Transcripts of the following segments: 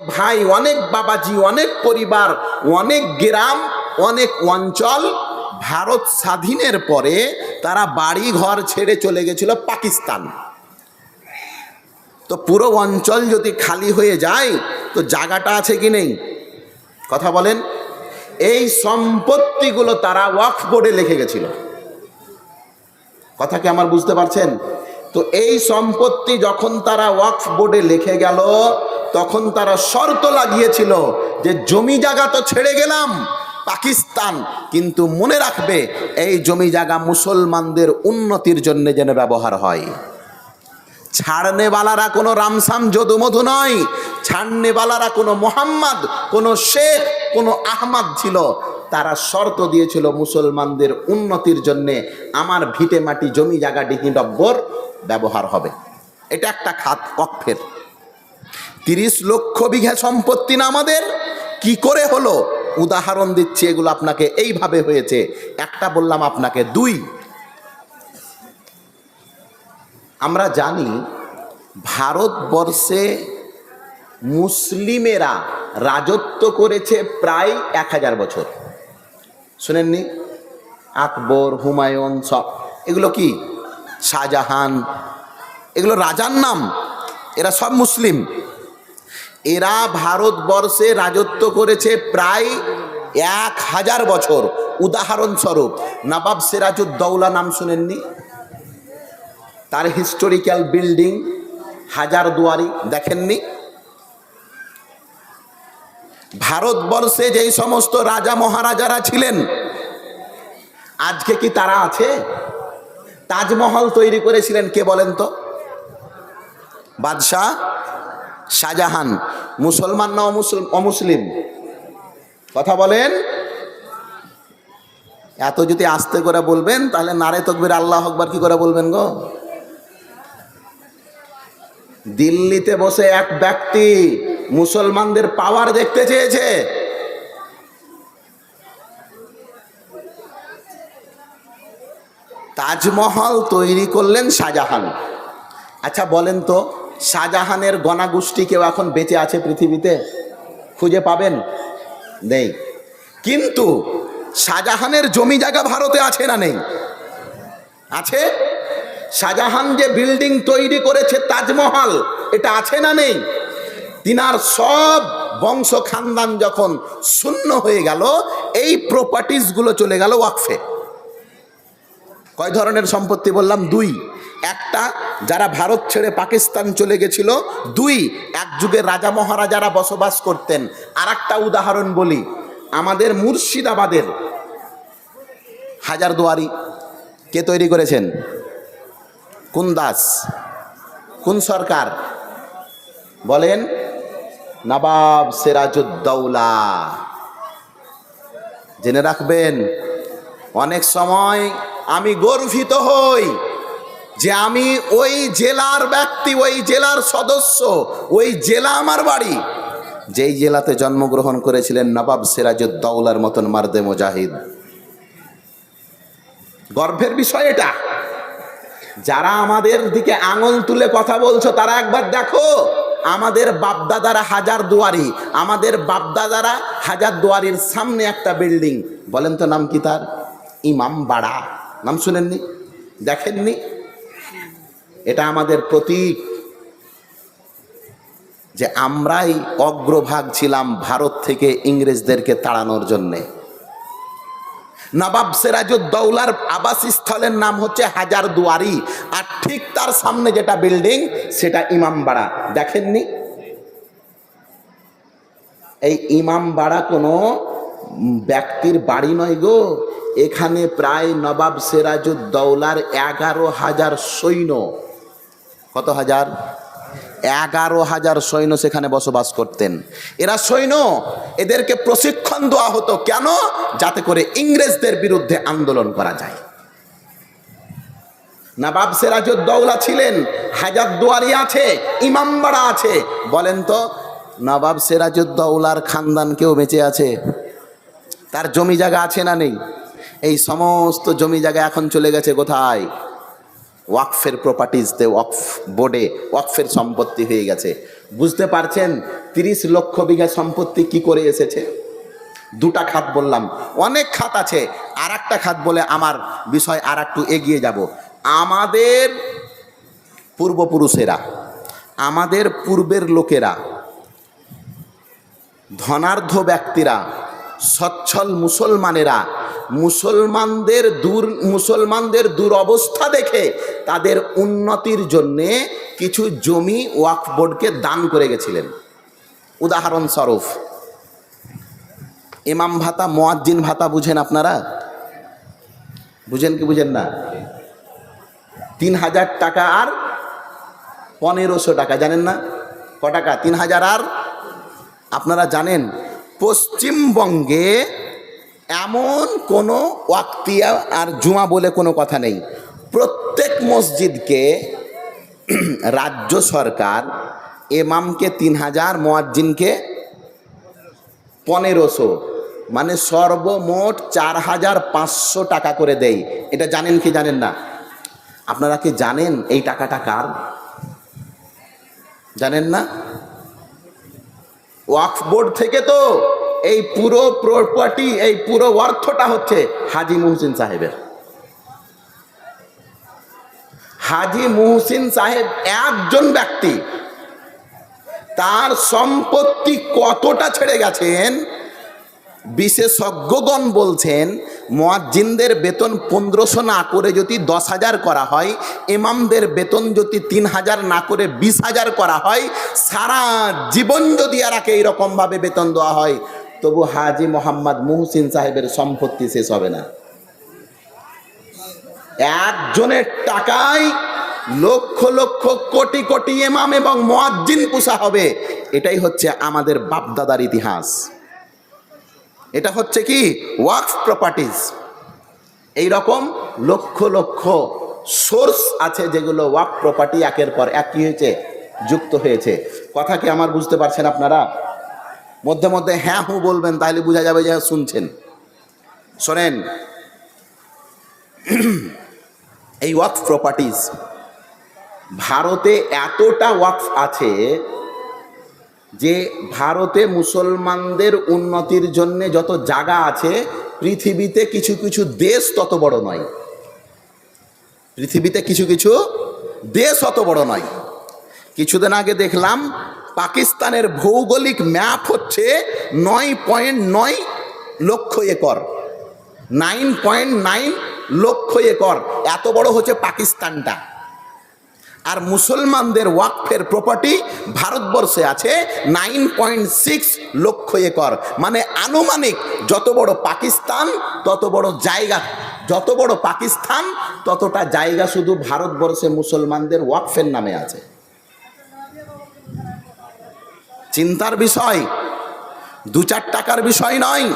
ভাই, অনেক বাবাজি, অনেক পরিবার, অনেক গ্রাম, অনেক অঞ্চল। ভারত স্বাধীনের পরে তারা বাড়ি ঘর ছেড়ে চলে গেছিল পাকিস্তান। তো পুরো অঞ্চল যদি খালি হয়ে যায়, তো জায়গাটা আছে কি নেই? কথা বলেন। এই সম্পত্তিগুলো তারা ওয়াকফ বোর্ডে লিখে গেছিল। কথা কি আমার বুঝতে পারছেন? তো এই সম্পত্তি যখন তারা ওয়াকফ বোর্ডে লিখে গেল, তখন তারা শর্ত লাগিয়েছিল যে জমি জায়গা তো ছেড়ে গেলাম, পাকিস্তান। কিন্তু মনে রাখবে, এই জমি জায়গা মুসলমানদের উন্নতির জন্য যেন ব্যবহার হয়। ছাড়নেওয়ালারা কোনো রামসাম যদুমধু নয়, ছাড়নেওয়ালারা কোনো মোহাম্মদ, কোনো শেখ, কোনো আহমদ ছিল। তারা শর্ত দিয়েছিল মুসলমানদের উন্নতির জন্যে আমার ভিটে মাটি, জমি জায়গা ডিহি ডব্বর ব্যবহার হবে। এটা একটা খাত অক্ষের। তিরিশ লক্ষ বিঘা সম্পত্তি না আমাদের? কি করে হলো? উদাহরণ দিচ্ছি, এগুলো আপনাকে এইভাবে হয়েছে। একটা বললাম আপনাকে, দুই। আমরা জানি ভারতবর্ষে মুসলিমেরা রাজত্ব করেছে প্রায় এক হাজার বছর। শুনেননি? আকবর, হুমায়ুন সব। এগুলো কি? শাহজাহান। এগুলো রাজার নাম। এরা সব মুসলিম। এরা ভারতবর্ষে রাজত্ব করেছে প্রায় এক হাজার বছর। উদাহরণস্বরূপ নবাব সিরাজউদ্দৌলা নাম শুনেননি? তার হিস্টোরিক্যাল বিল্ডিং হাজার দুয়ারি দেখেননি? ভারতবর্ষে যেই সমস্ত রাজা মহারাজারা ছিলেন, আজকে কি তারা আছে? তাজমহল তৈরি করেছিলেন কে বলেন তো? বাদশাহ শাহজাহান, মুসলমান না অমুসলিম অমুসলিম? কথা বলেন। এত যদি আস্তে করে বলবেন, তাহলে নারে তকবির আল্লাহ আকবার কি করে বলবেন গো? দিল্লিতে বসে এক ব্যক্তি মুসলমানদের পাওয়ার দেখতে চেয়েছে। তাজমহল তৈরি করলেন শাহজাহান। আচ্ছা বলেন তো, শাহজাহানের গণাগোষ্ঠী কেউ এখন বেঁচে আছে পৃথিবীতে? খুঁজে পাবেন? নেই। কিন্তু শাহজাহানের জমি জায়গা ভারতে আছে না নেই? আছে? শাহজাহান যে বিল্ডিং তৈরি করেছে তাজমহল, এটা আছে না নেই? তিনার সব বংশ খানদান যখন শূন্য হয়ে গেল, এই প্রপার্টিসগুলো চলে গেল ওয়াকফে। কয় ধরনের সম্পত্তি বললাম? দুই। একটা, যারা ভারত ছেড়ে পাকিস্তান চলে গেছিল, দুই, এক যুগে রাজা মহারাজারা বসবাস করতেন। আর একটা উদাহরণ বলি, আমাদের মুর্শিদাবাদের হাজারদুয়ারি কে তৈরি করেছেন? কোন দাস? কোন সরকার? বলেন, নবাব সিরাজউদ্দৌলা। জেনে রাখবেন, অনেক সময় আমি গর্বিত হই যে আমি ওই জেলার ব্যক্তি, ওই জেলার সদস্য, ওই জেলা আমার বাড়ি। যেই জেলাতে জন্মগ্রহণ করেছিলেন নবাব সিরাজউদ্দৌলার মতন মার্দে মুজাহিদ। গর্ভের বিষয় এটা। যারা আমাদের দিকে আঙুল তুলে কথা বলছো, তারা একবার দেখো। আমাদের বাপদাদারা হাজার দুয়ারি, আমাদের বাপদাদারা হাজার দুয়ারির সামনে একটা বিল্ডিং। বলেন তো নাম কি তার? ইমাম বাড়া। নাম শুনেননি? দেখেননি? এটা আমাদের প্রতীক। যে আমরাই অগ্রভাগ ছিলাম ভারত থেকে ইংরেজদেরকে তাড়ানোর জন্যে। নবাব সিরাজউদ্দৌলার আবাসস্থলের নাম হচ্ছে হাজার দুয়ারি আর ঠিক তার সামনে যেটা বিল্ডিং, সেটা ইমামবাড়া। দেখেননি? এই ইমামবাড়া কোনো ব্যক্তির বাড়ি নয় গো। এখানে প্রায় নবাব সিরাজউদ্দৌলার এগারো হাজার সৈন্য। কত হাজার? এগারো হাজার সৈন্য সেখানে বসবাস করতেন। এরা সৈন্য, এদেরকে প্রশিক্ষণ দেওয়া হতো কেন? যাতে করে ইংরেজদের বিরুদ্ধে আন্দোলন করা যায়। নবাব সিরাজউদ্দৌলা ছিলেন, হাজার দুয়ারি আছে ইমামবাড়া আছে। বলেন তো, নবাব সিরাজউদ্দৌলার খানদান কেউ বেঁচে আছে? তার জমি জায়গা আছে না নেই? এই সমস্ত জমি জায়গা এখন চলে গেছে কোথায়? ওয়াকফের প্রপার্টিজতে ওয়াকফ বোর্ডে ওয়াকফের সম্পত্তি হয়ে গেছে। বুঝতে পারছেন? তিরিশ লক্ষ বিঘা সম্পত্তি কি করে এসেছে? দুটা খাত বললাম। অনেক খাত আছে। আর একটা খাত বলে আমার বিষয় আর একটু এগিয়ে যাব। আমাদের পূর্বপুরুষেরা, আমাদের পূর্বের লোকেরা, ধনার্ধ ব্যক্তিরা, সচ্ছল মুসলমানেরা মুসলমানদের দূর, মুসলমানদের দুরবস্থা দেখে তাদের উন্নতির জন্যে কিছু জমি ওয়াকফ বোর্ডকে দান করে গেছিলেন। উদাহরণস্বরূপ ইমাম ভাতা, মোয়াজ্জিন ভাতা বুঝেন আপনারা? বুঝেন কি বুঝেন না? তিন হাজার টাকা আর পনেরোশো টাকা, জানেন না? ক টাকা? তিন হাজার আর, আপনারা জানেন, পশ্চিমবঙ্গে এমন কোনো ওয়াক্তিয়া আর জুমা বলে কোনো কথা নেই। প্রত্যেক মসজিদকে রাজ্য সরকার এমামকে তিন হাজার, মোয়াজ্জিনকে পনেরোশো মানে সর্বমোট চার হাজার পাঁচশো টাকা করে দেয়। এটা জানেন কি জানেন না? আপনারা কি জানেন এই টাকাটা কার? জানেন না? ওয়াকফ বোর্ড থেকে তো। এই পুরো প্রপার্টি এই পুরো অর্থটা হচ্ছে হাজি মুহসিন সাহেবের। হাজি মুহসিন সাহেব একজন ব্যক্তি, তার সম্পত্তি কতটা ছেড়ে গেছেন? বিশেষজ্ঞগণ বলছেন, মোয়াজ্জিনদের বেতন পনেরোশো না করে যদি দশ হাজার করা হয়, ইমামদের বেতন যদি তিন হাজার না করে বিশ হাজার করা হয়, সারা জীবন যদি এরাকে এইরকমভাবে বেতন দেওয়া হয় তবু হাজি মোহাম্মদ মুহসিন সাহেবের সম্পত্তি শেষ হবে না। একজনের টাকায় লক্ষ লক্ষ কোটি কোটি এমাম এবং মোয়াজ্জিন পুষা হবে, এটাই হচ্ছে আমাদের বাপদাদার ইতিহাস। এটা হচ্ছে কি? ওয়ার্ক প্রপার্টিজ এই রকম লক্ষ লক্ষ সোর্স আছে যেগুলো ওয়ার্ক প্রপার্টি একের পর এক হয়েছে? যুক্ত হয়েছে। কথা কি আমার বুঝতে পারছেন আপনারা? মধ্যে মধ্যে হ্যাঁ হু বলবেন, তাহলে বোঝা যাবে যে শুনছেন। শোনেন, এই ওয়াকফ প্রপার্টিজ ভারতে এতটা ওয়াকফ আছে যে ভারতে মুসলমানদের উন্নতির জন্য যত জায়গা আছে, পৃথিবীতে কিছু কিছু দেশ তত বড় নয়। পৃথিবীতে কিছু কিছু দেশ অত বড় নয়। কিছুদিন আগে দেখলাম পাকিস্তানের ভৌগোলিক ম্যাপ হচ্ছে নয় পয়েন্ট নয় lakh acre. Nine point nine lakh acre. এত বড় হচ্ছে পাকিস্তানটা। আর মুসলমানদের ওয়াকফের প্রপার্টি ভারতবর্ষে আছে nine point six lakh acre. মানে আনুমানিক যত বড় পাকিস্তান, তত বড় জায়গা। যত বড় পাকিস্তান, ততটা জায়গা শুধু ভারতবর্ষে মুসলমানদের ওয়াকফের নামে আছে। চিন্তার বিষয়, দু চার টাকার বিষয় নয়।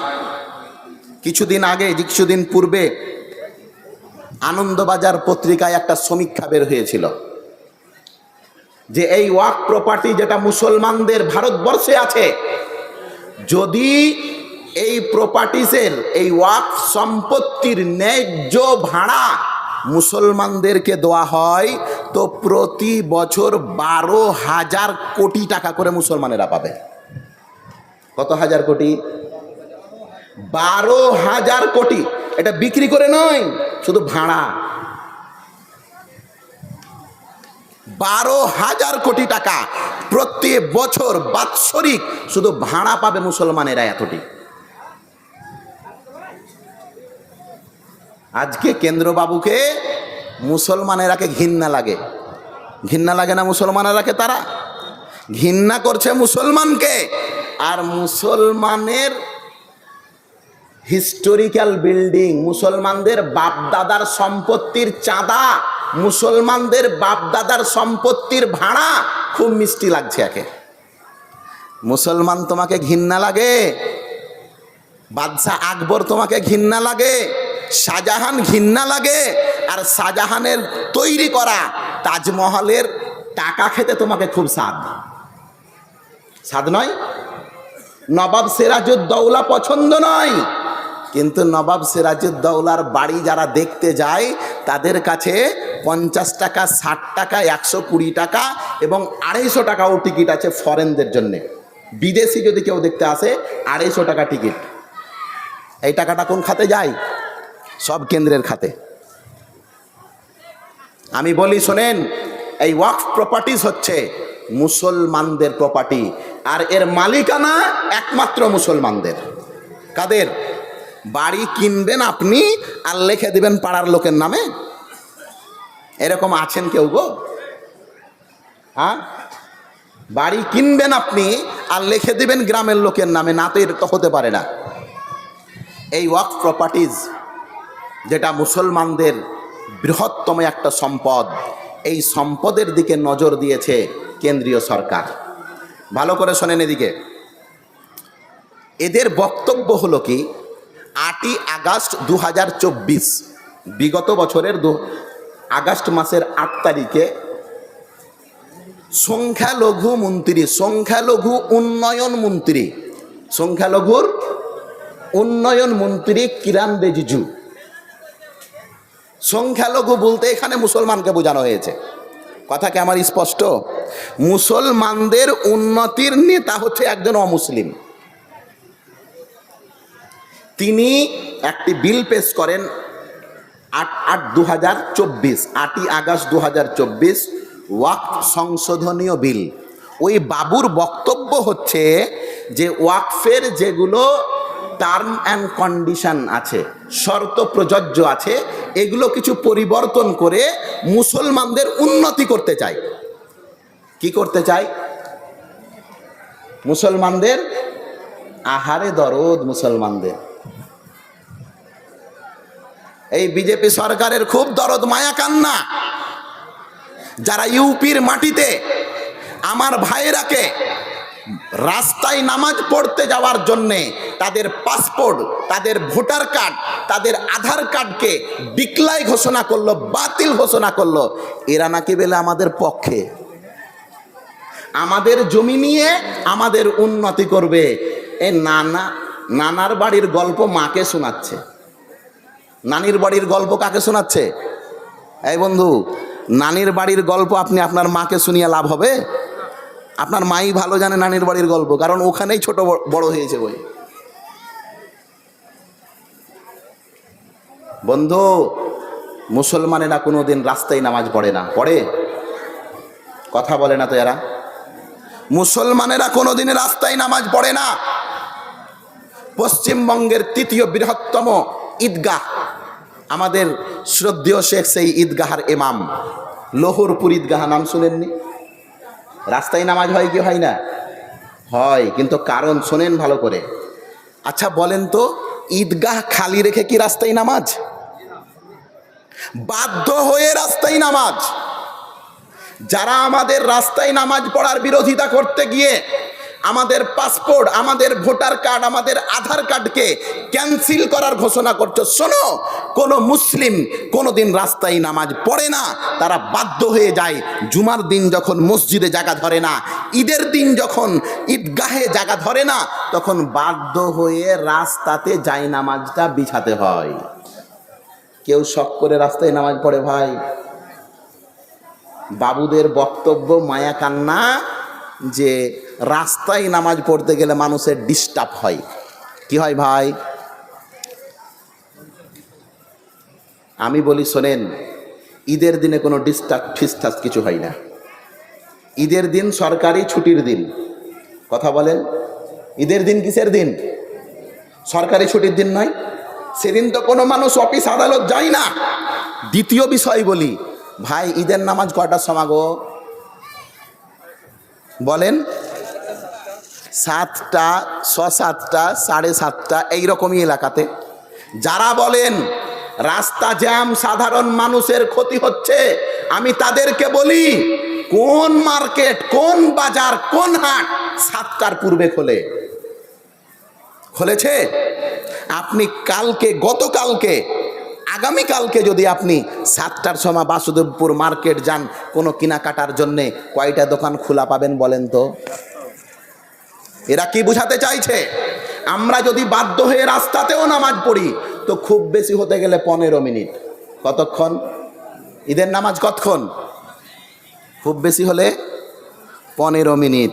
কিছুদিন আগে, কিছুদিন পূর্বে আনন্দবাজার পত্রিকায় একটা সমীক্ষা বের হয়েছিল যে এই ওয়াক প্রপার্টি যেটা মুসলমানদের ভারতবর্ষে আছে, যদি এই প্রপার্টিসের এই ওয়াক সম্পত্তির ন্যায্য ভাড়া মুসলমানদেরকে দেওয়া হয়, তো প্রতি বছর বারো হাজার কোটি টাকা করে মুসলমানেরা পাবে। কত হাজার কোটি? বারো হাজার কোটি। এটা বিক্রি করে নয়, শুধু ভাড়া। বারো হাজার কোটি টাকা প্রতি বছর বাৎসরিক শুধু ভাড়া পাবে মুসলমানেরা এতটি। আজকে কেন্দ্রবাবুকে মুসলমানেরাকে ঘৃণা লাগে। ঘৃণা লাগে না মুসলমানেরাকে তারা? ঘৃণা করছে মুসলমানকে। আর মুসলমানের হিস্টোরিক্যাল বিল্ডিং মুসলমানদের বাপদাদার সম্পত্তির চাঁদা, মুসলমানদের বাপদাদার সম্পত্তির ভাড়া, খুব মিষ্টি লাগছে একে। মুসলমান তোমাকে ঘৃণা লাগে, বাদশাহ আকবর তোমাকে ঘৃণা লাগে। শাহজাহান ঘিন্না লাগে আর শাহজাহানের তৈরি করা তাজমহলের টাকা খেতে তোমাকে খুব স্বাদ। স্বাদ নয়? নবাব সিরাজউদ্দৌলা পছন্দ নয়। কিন্তু নবাব সিরাজউদ্দৌলার বাড়ি যারা দেখতে যায়, তাদের কাছে পঞ্চাশ টাকা, ষাট টাকা, একশো কুড়ি টাকা এবং আড়াইশো টাকাও টিকিট আছে ফরেনদের জন্যে। বিদেশি যদি কেউ দেখতে আসে, আড়াইশো টাকা টিকিট। এই টাকাটা কোন খাতে যায়? সব কেন্দ্রের খাতে। আমি বলি, শোনেন, এই ওয়াকফ প্রপার্টিজ হচ্ছে মুসলমানদের প্রপার্টি আর এর মালিকানা একমাত্র মুসলমানদের। কাদের? বাড়ি কিনবেন আপনি আর লিখে দিবেন পাড়ার লোকের নামে। এরকম আছেন কেউ গো? হ্যাঁ? বাড়ি কিনবেন আপনি আর লিখে দিবেন গ্রামের লোকের নামে না তো এটা তো হতে পারে না। এই ওয়াকফ প্রপার্টিজ যেটা মুসলমানদের বৃহত্তম একটা সম্পদ, এই সম্পদের দিকে নজর দিয়েছে কেন্দ্রীয় সরকার। ভালো করে শোনেন এদিকে। এদের বক্তব্য হলো কি, আটই আগস্ট দু হাজার চব্বিশ, বিগত বছরের দু, আগস্ট মাসের আট তারিখে সংখ্যালঘু মন্ত্রী, সংখ্যালঘু উন্নয়ন মন্ত্রী, সংখ্যালঘুর উন্নয়ন মন্ত্রী কিরান রিজিজু সংখ্যালঘু বলতে এখানে মুসলমানকে বোঝানো হয়েছে। কথা কি আমার স্পষ্ট? মুসলমানদের উন্নতির নেতা হচ্ছে একজন অমুসলিম। তিনি একটি বিল পেশ করেন আট আট দু হাজার চব্বিশ, আটই আগস্ট দু হাজার চব্বিশ, ওয়াকফ সংশোধনীয় বিল। ওই বাবুর বক্তব্য হচ্ছে যে ওয়াকফের যেগুলো টার্ম অ্যান্ড কন্ডিশন আছে, শর্ত প্রযোজ্য আছে, এগুলো কিছু পরিবর্তন করে মুসলমানদের উন্নতি করতে চায়। কি করতে চায়? মুসলমানদের? আহারে দরদ মুসলমানদের। এই বিজেপি সরকারের খুব দরদ, মায়া কান্না। যারা ইউপির মাটিতে, আমার ভাইয়েরাকে রাস্তায় নামাজ পড়তে যাওয়ার জন্যে তাদের পাসপোর্ট, তাদের ভোটার কার্ড, তাদের আধার কার্ডকে বিকলাই ঘোষণা করল, বাতিল ঘোষণা করল। এরা নাকি বেলে আমাদের পক্ষে। আমাদের জমি নিয়ে আমাদের উন্নতি করবে। এ নানা, নানার বাড়ির গল্প মাকে শোনাচ্ছে। নানির বাড়ির গল্প কাকে শোনাচ্ছে? এই বন্ধু, নানির বাড়ির গল্প আপনি আপনার মাকে শুনিয়ে লাভ হবে? আপনার মাই ভালো জানে নানির বাড়ির গল্প, কারণ ওখানেই ছোট বড়- হয়েছে বই। বন্ধু, মুসলমানেরা কোনো দিন রাস্তায় নামাজ পড়ে না। পড়ে? কথা বলে না তো এরা। মুসলমানেরা কোনো দিন রাস্তায় নামাজ পড়ে না। পশ্চিমবঙ্গের তৃতীয় বৃহত্তম ঈদগাহ। আমাদের শ্রদ্ধেয় শেখ সেই ঈদগাহার ইমাম। লোহরপুর ঈদগাহ, নাম শুনেননি? রাস্তায় নামাজ হয় কি হয় না? হয়, কিন্তু কারণ শোনেন ভালো করে। আচ্ছা বলেন তো, ঈদগাহ খালি রেখে কি রাস্তায় নামাজ? বাধ্য হয়ে রাস্তায় নামাজ। যারা আমাদের রাস্তায় নামাজ পড়ার বিরোধিতা করতে গিয়ে আমাদের পাসপোর্ট, আমাদের ভোটার কার্ড, আমাদের আধার কার্ডকে ক্যান্সেল করার ঘোষণা করছ। শোনো, কোনো মুসলিম কোনো দিন রাস্তায় নামাজ পড়ে না, তারা বাধ্য হয়ে যায় জুমার দিন যখন মসজিদে জায়গা ধরে না, ঈদের দিন যখন ঈদগাহে জায়গা ধরে না, তখন বাধ্য হয়ে রাস্তাতে যাই নামাজটা বিছাতে হয়। কেউ শখ করে রাস্তায় নামাজ পড়ে ভাই। বাবুদের বক্তব্য, মায়া কান্না, যে রাস্তায় নামাজ পড়তে গেলে মানুষের ডিস্টার্ব হয়। কি হয় ভাই? আমি বলি, শোনেন, ঈদের দিনে কোনো ডিস্টার্ব ফিস্টাস কিছু হয় না। ঈদের দিন সরকারি ছুটির দিন। কথা বলেন, ঈদের দিন কিসের দিন? সরকারি ছুটির দিন নয়। সেদিন তো কোনো মানুষ অফিস, আদালত যায় না। দ্বিতীয় বিষয় বলি, ভাই, ঈদের নামাজ কয়টার সময় গো বলেন সাতটা ছ সাতটা সাড়ে সাতটা এইরকমই এলাকাতে। যারা বলেন, রাস্তা জ্যাম, সাধারণ মানুষের ক্ষতি হচ্ছে, আমি তাদেরকে বলি, কোন মার্কেট, কোন বাজার, কোন হাট সাতটার পূর্বে খোলে। খুলেছে? আপনি কালকে, গতকালকে, আগামীকালকে যদি আপনি সাতটার সময় বাসুদেবপুর মার্কেট যান, কোনো কেনাকাটার জন্যে কয়টা দোকান খোলা পাবেন বলেন তো? এরা কি বুঝাতে চাইছে? আমরা যদি বাধ্য হয়ে রাস্তাতেও নামাজ পড়ি, তো খুব বেশি হতে গেলে পনেরো মিনিট। কতক্ষণ? ঈদের নামাজ কতক্ষণ? খুব বেশি হলে পনেরো মিনিট।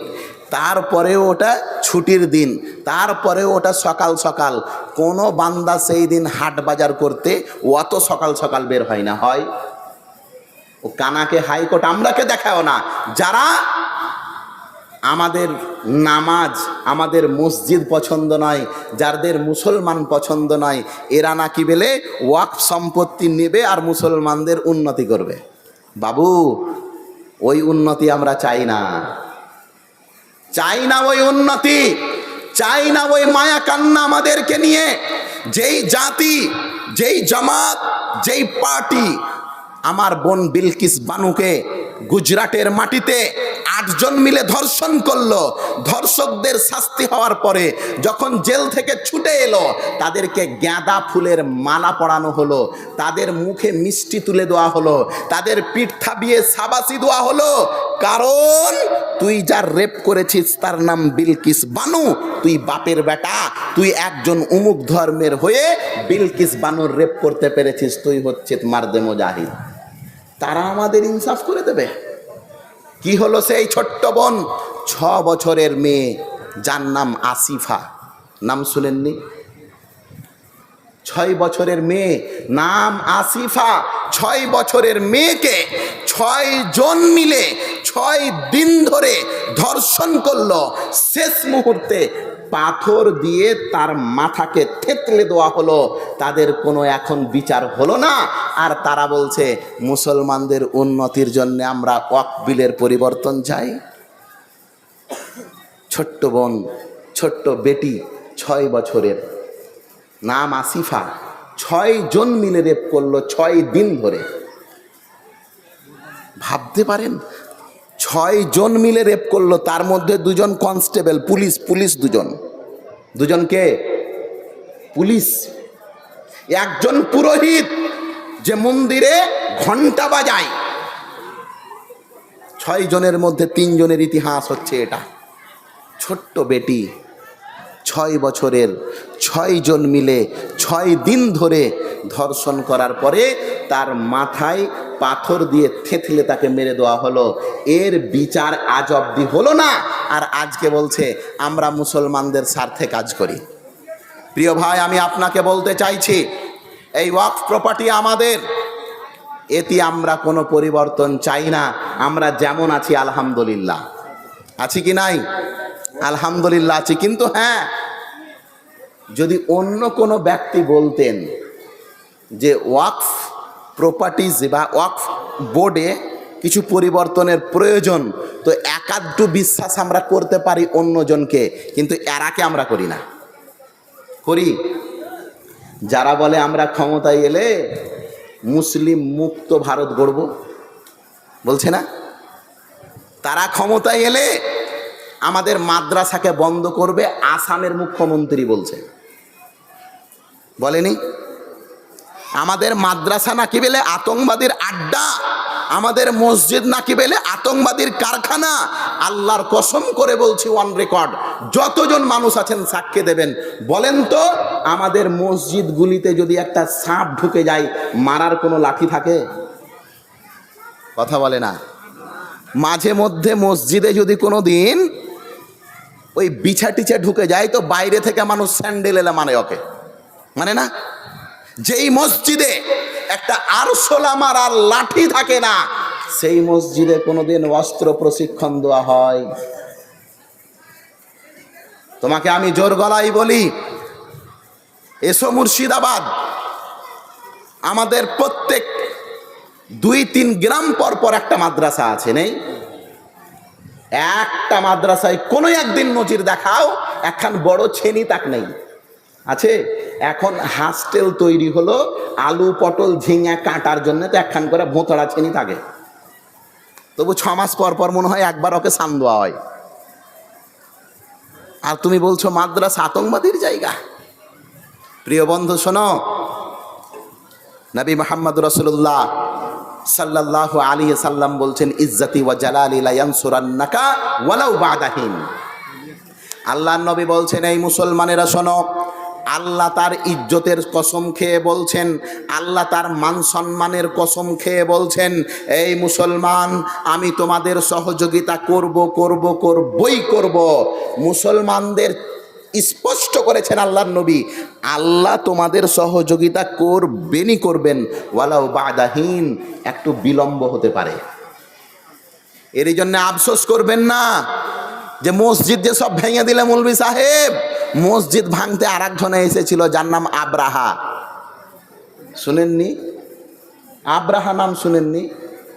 তারপরেও ওটা ছুটির দিন। তারপরেও ওটা সকাল সকাল। কোনো বান্দা সেই দিন হাট বাজার করতে অত সকাল সকাল বের হয় না। হয়? ও কানাকে, হাইকোর্ট, আমরাকে দেখাও না। যারা আমাদের নামাজ আমাদের মসজিদ পছন্দ নয় যাদের মুসলমান পছন্দ নয়, এরা নাকি বেলে ওয়াকফ সম্পত্তি নেবে আর মুসলমানদের উন্নতি করবে। বাবু, ওই উন্নতি আমরা চাই না। চাই না ওই উন্নতি, চাই না ওই মায়া কান্না আমাদেরকে নিয়ে। যেই জাতি, যেই জামাত, যেই পার্টি, আমার বোন বিলকিস বানুকে গুজরাটের মাটিতে আটজন মিলে ধর্ষণ করল। ধর্ষকদের শাস্তি হওয়ার পরে যখন জেল থেকে ছুটে এলো, তাদেরকে গাঁদা ফুলের মালা পরানো হলো, তাদের মুখে মিষ্টি তুলে দেওয়া হলো, তাদের পিঠ থাবিয়ে সাবাসি দেওয়া হলো। কারণ তুই যার রেপ করেছিস, তার নাম বিলকিস বানু। তুই বাপের বেটা, তুই একজন উমুক ধর্মের হয়ে বিলকিস বানুর রেপ করতে পেরেছিস। তুই হচ্ছে মারদে মোজাহিদ। তারা আমাদের ইনসাফ করে দেবে। কি হলো সেই ছোট্ট বোন? ছ বছরের মেয়ে, যার নাম আসিফা। নাম শুনেননি? ছয় বছরের মেয়ে, নাম আসিফা। ছয় বছরের মেয়েকে ছয় জন মিলে ছয় দিন ধরে ধর্ষণ করল। শেষ মুহূর্তে পাথর দিয়ে তার মাথাকে থেতলে দেওয়া হলো। তাদের কোনো এখন বিচার হলো না। আর তারা বলছে, মুসলমানদের উন্নতির জন্য আমরা বিলের পরিবর্তন চাই। ছোট্ট বোন, ছোট্ট বেটি, ছয় বছরের। নাম আসিফা। ছয় জন মিলে রেপ করল ছয় দিন ধরে। ভাবতে পারেন ছয় জন মিলে রেপ করল, তার মধ্যে দুজন কনস্টেবল পুলিশ পুলিশ দুজন। দুজনকে পুলিশ। একজন পুরোহিত যে মন্দিরে ঘণ্টা বাজায়। ছয় জনের মধ্যে তিনজনের ইতিহাস হচ্ছে এটা। ছোট্ট বেটি। ছয় বছরের ছয় জন মিলে ছয় দিন ধরে ধর্ষণ করার পরে তার মাথায় পাথর দিয়ে থেতলে তাকে মেরে দেওয়া হলো। এর বিচার আজ অব্দি হলো না, আর আজকে বলছে, আমরা মুসলমানদের স্বার্থে কাজ করি। প্রিয় ভাই, আমি আপনাকে বলতে চাইছি, এই ওয়াকফ প্রপার্টি আমাদের। এতে আমরা কোনো পরিবর্তন চাই না, আমরা যেমন আছি, আলহামদুলিল্লাহ। আছি কি নাই? আলহামদুলিল্লাহ আছি, কিন্তু হ্যাঁ যদি অন্য কোনো ব্যক্তি বলতেন যে ওয়াকফ প্রপার্টিজ বা ওয়াকফ বোর্ডে কিছু পরিবর্তনের প্রয়োজন, তো একাধটু বিশ্বাস আমরা করতে পারি অন্যজনকে, কিন্তু এরাকে আমরা করি না। করি? যারা বলে আমরা ক্ষমতায় এলে মুসলিম মুক্ত ভারত গড়ব, বলছে না? তারা ক্ষমতায় এলে আমাদের মাদ্রাসাকে বন্ধ করবে, আসামের মুখ্যমন্ত্রী বলছে। বলেনি? আমাদের মাদ্রাসা নাকি বেলে আতঙ্কবাদীর আড্ডা? আমাদের মসজিদ নাকি বেলে আতঙ্কবাদীর কারখানা? আল্লাহর কসম করে বলছি ওয়ান রেকর্ড যতজন মানুষ আছেন সাক্ষী দেবেন। বলেন তো, আমাদের মসজিদগুলিতে যদি একটা সাপ ঢুকে যায়, মারার কোনো লাঠি থাকে? কথা বলে না। মাঝে মধ্যে মসজিদে যদি কোনো দিন ওই বিছা টিছা ঢুকে যায় তো বাইরে থেকে মানুষ স্যান্ডেল এলে মানে ওকে। মানে না? যেই মসজিদে একটা আরশোলা মারার লাঠি থাকে না, সেই মসজিদে কোনোদিন অস্ত্র প্রশিক্ষণ দেওয়া হয়। তোমাকে আমি জোর গলাই বলি, এসো মুর্শিদাবাদ। আমাদের প্রত্যেক দুই তিন গ্রাম পর পর একটা মাদ্রাসা আছে, নেই? একটা মাদ্রাসায় কোনো একদিন নজির দেখাও একখান বড় ছেনি তাক নেই। আছে? এখন হাস্টেল তৈরি হলো, আলু, পটল, ঝিঙা, কাটার জন্য তো একখান করে ভোঁতড়া ছেনি থাকে তবু ছ মাস পর পর মনে হয় একবার ওকে সান দেওয়া হয়। আর তুমি বলছো, মাদ্রাসা আতঙ্কবাদীর জায়গা? প্রিয় বন্ধু, শোনো। নবী মোহাম্মদ রসুল্লাহ সাল্লাহ আলী সাল্লাম বলছেন, ইজ্জতি ওয়া জালালি লায়ানসুরান্নাকা ওয়ালাউ বাদাহিন আল্লাহ নবী বলছেন, এই মুসলমানেরা শোনো, আল্লাহ তার ইজ্জতের কসম খেয়ে বলছেন, আল্লাহ তার মান সম্মানের কসম খেয়ে বলছেন, এই মুসলমান, আমি তোমাদের সহযোগিতা করব করব, করবই করব। মুসলমানদের স্পষ্ট করেছেন আল্লাহর নবী, আল্লাহ তোমাদের সহযোগিতা করবেনই করবেন ওয়ালাও বাদাহীন একটু বিলম্ব হতে পারে। এর জন্য আফসোস করবেন না যে মসজিদ যে সব ভেঙে দিলে মৌলবি সাহেব, মসজিদ ভাঙতে আর একজনে এসেছিল, যার নাম আব্রাহা। শুনেননি? আব্রাহা নাম শুনেননি?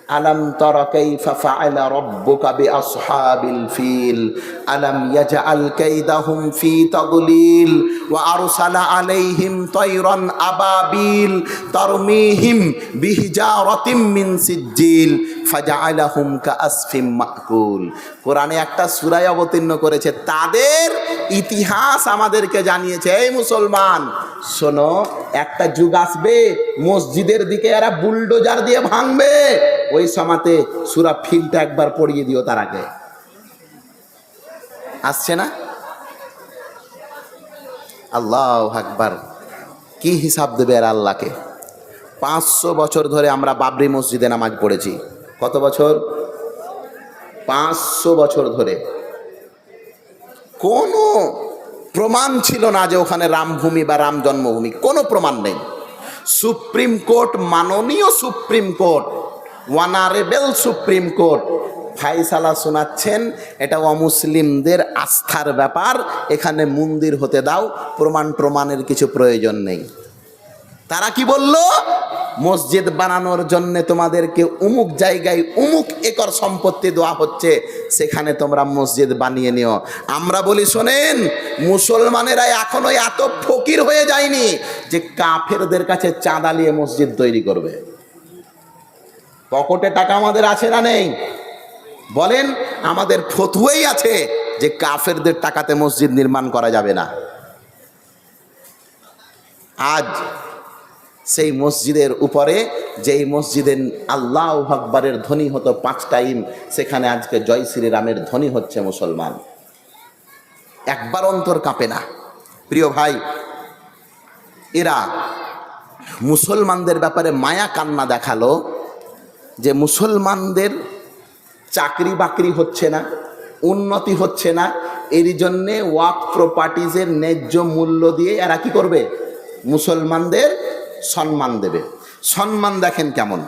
আলম তরা কাইফা ফাআলা রাব্বুকা বিআসহাবিল ফিল। আলম ইয়াজআল কাইদাহুম ফি তাদলিল। ওয়া আরসালা আলাইহিম তায়রান আবাবিল। তারমিহিম বিহিজারাতিম মিন সিজ্জিল। ফাজআলাহুম কাআসফিম মাকুল। কোরআনে একটা সূরা অবতীর্ণ করেছে, তাদের ইতিহাস আমাদেরকে জানিয়েছে, এই মুসলমান, শোনো, একটা যুগ আসবে, মসজিদের দিকে এরা বুলডোজার দিয়ে ভাঙবে। ওই সমাতে সুরা ফিলটা একবার পড়িয়ে দিও তার আগে। আসছে না? আল্লাহ আকবার। কি হিসাব দেবে আর আল্লাহকে? পাঁচশো বছর ধরে আমরা বাবরি মসজিদে নামাজ পড়েছি। কত বছর? পাঁচশো বছর ধরে। কোনো প্রমাণ ছিল না যে ওখানে রামভূমি বা রাম জন্মভূমি। কোনো প্রমাণ নেই। সুপ্রিম কোর্ট, মাননীয় supreme court honourable supreme court ফাইসালা শোনাচ্ছেন, এটা অমুসলিমদের আস্থার ব্যাপার, এখানে মন্দির হতে দাও প্রমাণ প্রমাণের কিছু প্রয়োজন নেই। তারা কি বলল? মসজিদ বানানোর জন্য তোমাদেরকে উমুক জায়গায় উমুক একর সম্পত্তি দেওয়া হচ্ছে, সেখানে তোমরা মসজিদ বানিয়ে নিও। আমরা বলি, শোনেন, মুসলমানেরা এখনও এত ফকির হয়ে যায়নি যে কাফেরদের কাছে চাঁদা নিয়ে মসজিদ তৈরি করবে। পকেটে টাকা আমাদের আছে না নেই? বলেন, আমাদের ফতুয়াই আছে যে কাফেরদের টাকাতে মসজিদ নির্মাণ করা যাবে না। আজ সেই মসজিদের উপরে, যেই মসজিদে আল্লাহ আকবরের ধ্বনি হতো পাঁচ টাইম সেখানে আজকে জয় শ্রীরামের ধ্বনি হচ্ছে মুসলমান। একবার অন্তর কাঁপে না। প্রিয় ভাই, এরা মুসলমানদের ব্যাপারে মায়া কান্না দেখাল যে মুসলমানদের চাকরি বাকরি হচ্ছে না, উন্নতি হচ্ছে না, এর জন্যে ওয়াক প্রপার্টিজের ন্যায্য মূল্য দিয়ে এরা কি করবে? মুসলমানদের সম্মান দেবে। সম্মান দেখেন কেমন।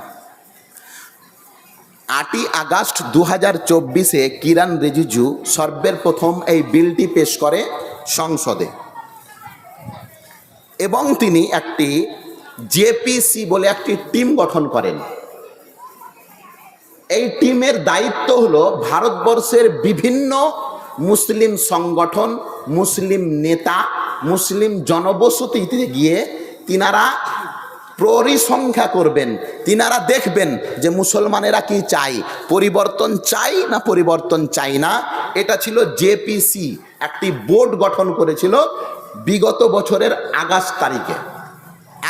আটই আগস্ট দু হাজার চব্বিশে কিরান রিজিজু সর্বের প্রথম এই বিলটি পেশ করে সংসদে। এবং তিনি একটি জেপিসি বলে একটি টিম গঠন করেন। এই টিমের দায়িত্ব হলো ভারতবর্ষের বিভিন্ন মুসলিম সংগঠন, মুসলিম নেতা, মুসলিম জনবসতিতে গিয়ে তিনারা পরিসংখ্যা করবেন, তিনারা দেখবেন যে মুসলমানেরা কি চাই পরিবর্তন চাই না পরিবর্তন চাই না। এটা ছিল জেপিসি, একটি বোর্ড গঠন করেছিল বিগত বছরের আগস্ট তারিখে,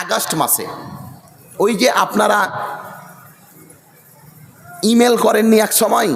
আগস্ট মাসে। ওই যে আপনারা ইমেল করেননি এক সময়?